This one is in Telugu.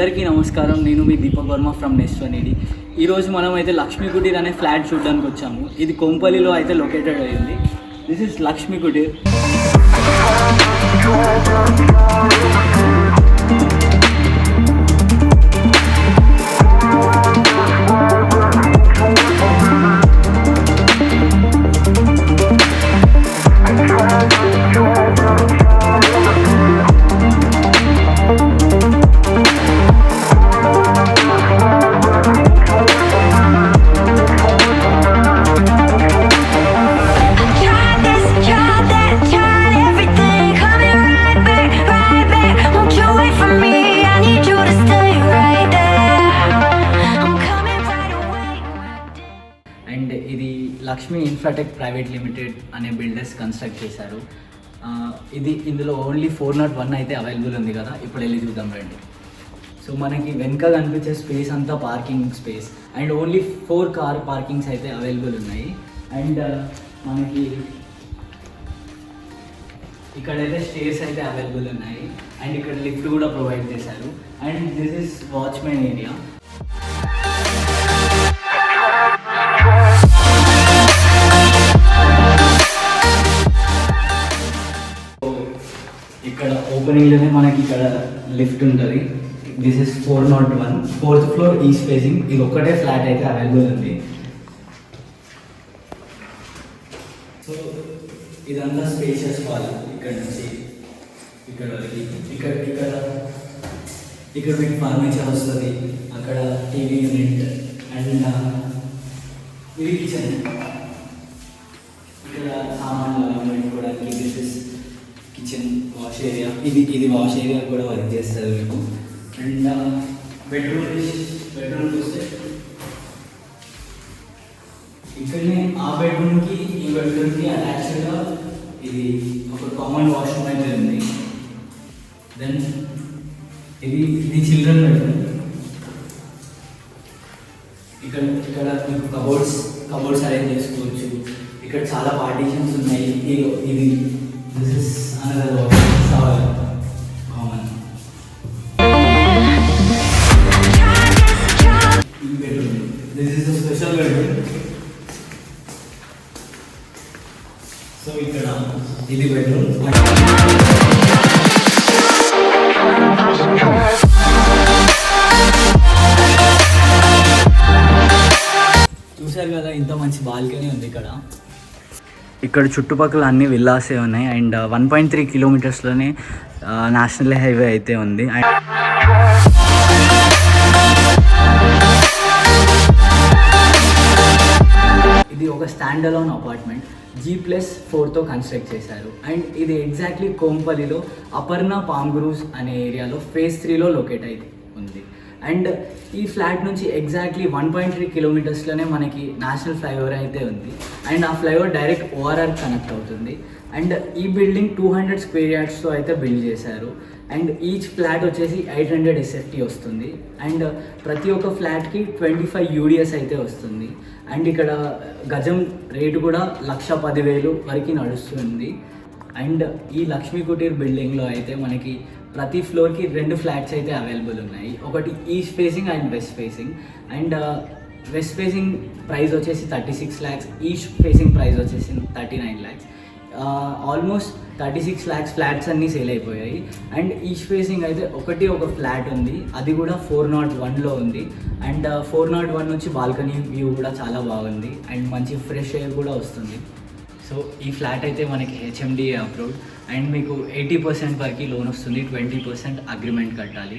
అందరికీ నమస్కారం. నేను మీ దీపక్ వర్మ ఫ్రమ్ నెస్వనిడి ఈరోజు మనం అయితే లక్ష్మీ కుటీర్ అనే ఫ్లాట్ చూడడానికి వచ్చాము. ఇది కొంపల్లిలో అయితే లొకేటెడ్ అయింది this is Lakshmi Kuteer. Lakshmi Infratech private limited అనే బిల్డర్స్ కన్స్ట్రక్ట్ చేశారు. ఇది ఇందులో ఓన్లీ ఫోర్ నాట్ వన్ అయితే అవైలబుల్ ఉంది కదా? ఇప్పుడు వెళ్ళి చూద్దాం రండి. సో మనకి వెనక కనిపించే స్పేస్ అంతా parking space. And only four car parkings అయితే అవైలబుల్ ఉన్నాయి. అండ్ మనకి ఇక్కడైతే స్టేర్స్ అయితే అవైలబుల్ ఉన్నాయి. అండ్ ఇక్కడ లిఫ్ట్ కూడా ప్రొవైడ్ చేశారు. And this is watchman area. ఇక్కడ మనకి ఇక్కడ లిఫ్ట్ ఉంటుంది. This is four naught one fourth floor east facing ఇది ఒక్కటే ఫ్లాట్ అయితే అవైలబుల్ ఉంది. సో ఇదంతా స్పేషియస్ హాల్ ఇక్కడ నుంచి. ఇక్కడ వరకు. ఇక్కడ ఇక్కడ ఇక్కడ మీకు ఫర్నిచర్ వస్తుంది. అక్కడ టీవీ యూనిట్ అండ్ ఇది కిచెన్ కిచెన్ వాష్ ఏరియా ఇది ఇది వాష్ ఏరియా కూడా వర్క్ చేస్తుంది మీకు. అండ్ బెడ్రూమ్ బెడ్రూమ్ చూస్తే ఇక్కడనే ఆ బెడ్రూమ్కి ఈ బెడ్రూమ్కి అటాచ్డ్గా ఇది ఒక కామన్ వాష్రూమ్ అయితే ఉంది. దెన్ ఇది ఇది చిల్డ్రన్ బెడ్రూమ్ ఇక్కడ ఇక్కడ మీకు కబోర్డ్స్ కబోర్డ్స్ అరేంజ్ చేసుకోవచ్చు. ఇక్కడ చాలా పార్టీషన్స్ ఉన్నాయి. ఇది ఇది దిస్ ఇస్ అనదర్ కామన్ ఈ bedroom this is special bedroom so ఇక్కడ ఇది బెడ్రూమ్ చూశారు కదా ఇంత మంచి బాల్కనీ ఉంది ఇక్కడ. ఇక్కడ చుట్టుపక్కల అన్ని విల్లాసే ఉన్నాయి. అండ్ వన్ పాయింట్ త్రీ కిలోమీటర్స్లోనే uh, నేషనల్ హైవే అయితే ఉంది. అండ్ ఇది ఒక stand alone apartment G plus ఫోర్తో construct చేశారు. అండ్ ఇది ఎగ్జాక్ట్లీ కోంపల్లిలో అపర్ణ పామ్ గ్రూవ్స్ అనే ఏరియాలో ఫేజ్ త్రీలో లొకేట్ అయితే ఉంది. అండ్ ఈ ఫ్లాట్ నుంచి ఎగ్జాక్ట్లీ వన్ పాయింట్ త్రీ కిలోమీటర్స్లోనే మనకి నేషనల్ ఫ్లైఓవర్ అయితే ఉంది. అండ్ ఆ ఫ్లైఓవర్ డైరెక్ట్ ఓఆర్ఆర్ కనెక్ట్ అవుతుంది. అండ్ ఈ బిల్డింగ్ టూ హండ్రెడ్ స్క్వేర్ యార్డ్స్తో అయితే బిల్డ్ చేశారు. అండ్ ఈచ్ ఫ్లాట్ వచ్చేసి ఎయిట్ హండ్రెడ్ ఎస్ఎఫ్టీ వస్తుంది. అండ్ ప్రతి ఒక్క ఫ్లాట్కి ట్వంటీ ఫైవ్ యూడిఎస్ అయితే వస్తుంది. అండ్ ఇక్కడ గజం రేటు కూడా లక్ష పదివేలు వరకు నడుస్తుంది. అండ్ ఈ లక్ష్మీ కుటీర్ బిల్డింగ్లో అయితే మనకి ప్రతి ఫ్లోర్కి రెండు ఫ్లాట్స్ అయితే అవైలబుల్ ఉన్నాయి. ఒకటి east facing and west facing. And uh, west facing price వచ్చేసి thirty six lakhs east facing price వచ్చేసి thirty nine lakhs uh, almost thirty six lakhs flats అన్నీ సేల్ అయిపోయాయి. అండ్ ఈస్ట్ ఫేసింగ్ అయితే ఒకటి ఒక ఫ్లాట్ ఉంది. అది కూడా ఫోర్ నాట్ వన్లో ఉంది. And uh, four not one నుంచి బాల్కనీ వ్యూ కూడా చాలా బాగుంది. అండ్ మంచి ఫ్రెష్ ఎయిర్ కూడా వస్తుంది. సో ఈ ఫ్లాట్ అయితే మనకి హెచ్ఎండిఏ అప్రూవ్డ్ అండ్ మీకు ఎయిటీ పర్సెంట్ వరకు లోన్ వస్తుంది. ట్వంటీ పర్సెంట్ అగ్రిమెంట్ కట్టాలి.